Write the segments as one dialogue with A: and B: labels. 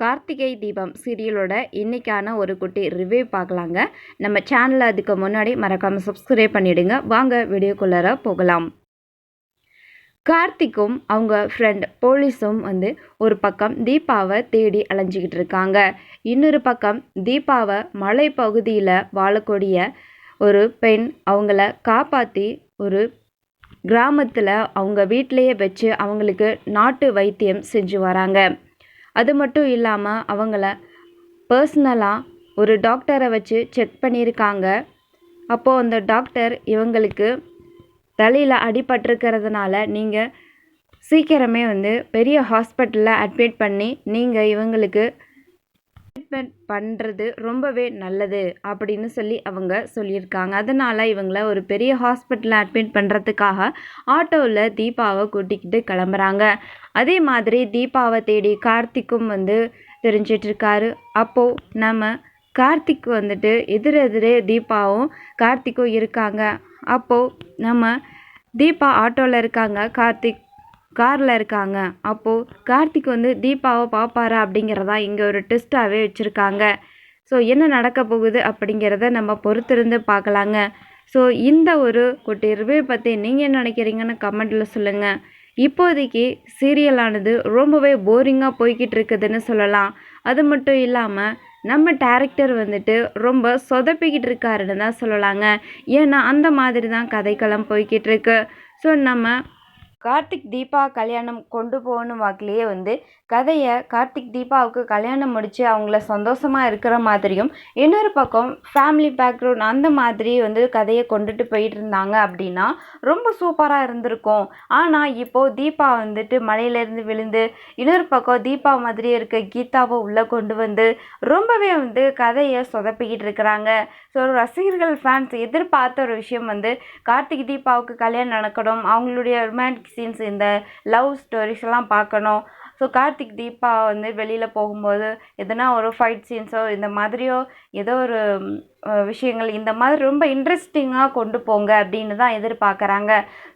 A: கார்த்திகை தீபம் சீரியலோட இன்னைக்கான ஒரு குட்டி ரிவ்யூ பார்க்கலாங்க. நம்ம சேனலை அதுக்கு முன்னாடி மறக்காமல் சப்ஸ்கிரைப் பண்ணிவிடுங்க வாங்க வீடியோக்குள்ளார போகலாம். கார்த்திக்கும் அவங்க ஃப்ரெண்ட் போலீஸும் வந்து ஒரு பக்கம் தீபாவை தேடி அலைஞ்சிக்கிட்டு இருக்காங்க. இன்னொரு பக்கம் தீபாவை மலைப்பகுதியில் வாழக்கூடிய ஒரு பெண் அவங்கள காப்பாற்றி ஒரு கிராமத்தில் அவங்க வீட்டிலையே வச்சு அவங்களுக்கு நாட்டு வைத்தியம் செஞ்சு வராங்க. அது மட்டும் இல்லாமல் அவங்கள பர்சனலாக ஒரு டாக்டரை வச்சு செக் பண்ணியிருக்காங்க. அப்போது அந்த டாக்டர் இவங்களுக்கு தலையில் அடிபட்டிருக்கிறதுனால நீங்கள் சீக்கிரமே வந்து பெரிய ஹாஸ்பிட்டலில் அட்மிட் பண்ணி நீங்கள் இவங்களுக்கு ட்ரீட்மெண்ட் பண்ணுறது ரொம்பவே நல்லது அப்படின்னு சொல்லி அவங்க சொல்லியிருக்காங்க. அதனால் இவங்களை ஒரு பெரிய ஹாஸ்பிட்டலில் அட்மிட் பண்ணுறதுக்காக ஆட்டோவில் தீபாவை கூட்டிக்கிட்டு கிளம்புறாங்க. அதே மாதிரி தீபாவை தேடி கார்த்திக்கும் வந்து தெரிஞ்சிட்ருக்காரு அப்போது நம்ம கார்த்திக் வந்துட்டு எதிரெதிரே தீபாவும் கார்த்திக்கும் இருக்காங்க. அப்போது நம்ம தீபா ஆட்டோவில் இருக்காங்க. கார்த்திக் காரில் இருக்காங்க. அப்போது கார்த்திக் வந்து தீபாவை பார்ப்பாரா அப்படிங்கிறதா இங்கே ஒரு டெஸ்ட்டாகவே வச்சுருக்காங்க. ஸோ என்ன நடக்க போகுது அப்படிங்கிறத நம்ம பொறுத்திருந்து பார்க்கலாங்க. ஸோ இந்த ஒரு குட்டி ரிவ்யூ பற்றி நீங்கள் என்ன நினைக்கிறீங்கன்னு கமெண்ட்டில் சொல்லுங்கள் இப்போதைக்கு சீரியலானது ரொம்பவே போரிங்காக போய்கிட்டு இருக்குதுன்னு சொல்லலாம். அது மட்டும் இல்லாமல் நம்ம டேரக்டர் வந்துட்டு ரொம்ப சொதப்பிக்கிட்டு இருக்காருன்னு தான் சொல்லலாங்க. ஏன்னா அந்த மாதிரி தான் கதைக்களம் போய்கிட்டு இருக்கு. ஸோ நம்ம கார்த்திக் தீபா கல்யாணம் கொண்டு போகணும் வாக்கிலேயே வந்து கதையை கார்த்திக் தீபாவுக்கு கல்யாணம் முடித்து அவங்கள சந்தோஷமாக இருக்கிற மாதிரியும் இன்னொரு பக்கம் ஃபேமிலி பேக்ரவுண்ட் அந்த மாதிரி வந்து கதையை கொண்டுட்டு போயிட்டு இருந்தாங்க அப்படின்னா ரொம்ப சூப்பராக இருந்திருக்கும். ஆனால் இப்போது தீபா வந்துட்டு மலையிலேருந்து விழுந்து இன்னொரு பக்கம் தீபா மாதிரியே இருக்க கீதாவை உள்ளே கொண்டு வந்து ரொம்பவே வந்து கதையை சொதப்பிக்கிட்டு இருக்கிறாங்க. ஸோ ரசிகர்கள் ஃபேன்ஸ் எதிர்பார்த்த ஒரு விஷயம் வந்து கார்த்திக் தீபாவுக்கு கல்யாணம் நடக்கணும். அவங்களுடைய ரொமான்டிக் சீன்ஸ் இந்த லவ் ஸ்டோரிஸ் எல்லாம் பார்க்கணும். ஸோ கார்த்திக் தீபா வந்து வெளியில் போகும்போது எதனா ஒரு ஃபைட் சீன்ஸோ இந்த மாதிரியோ ஏதோ ஒரு விஷயங்கள் இந்த மாதிரி ரொம்ப இன்ட்ரெஸ்டிங்காக கொண்டு போங்க அப்படின்னு தான் எதிர்பார்க்குறாங்க.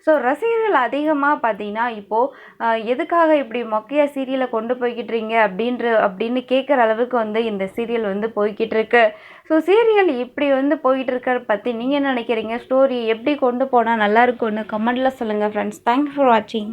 A: ஸோ ரசிகர்கள் அதிகமாக பார்த்தீங்கன்னா இப்போது எதுக்காக இப்படி மொக்கையாக சீரியலை கொண்டு போய்கிட்டுறீங்க அப்படின்ற அப்படின்னு கேட்குற அளவுக்கு வந்து இந்த சீரியல் வந்து போய்கிட்டு இருக்கு ஸோ சீரியல் இப்படி வந்து போயிட்டு இருக்கிற பற்றி நீங்கள் என்ன நினைக்கிறீங்க? ஸ்டோரி எப்படி கொண்டு போனால் நல்லாயிருக்குன்னு கமெண்டில் சொல்லுங்கள் ஃப்ரெண்ட்ஸ் தேங்க்ஸ் ஃபார் வாட்சிங்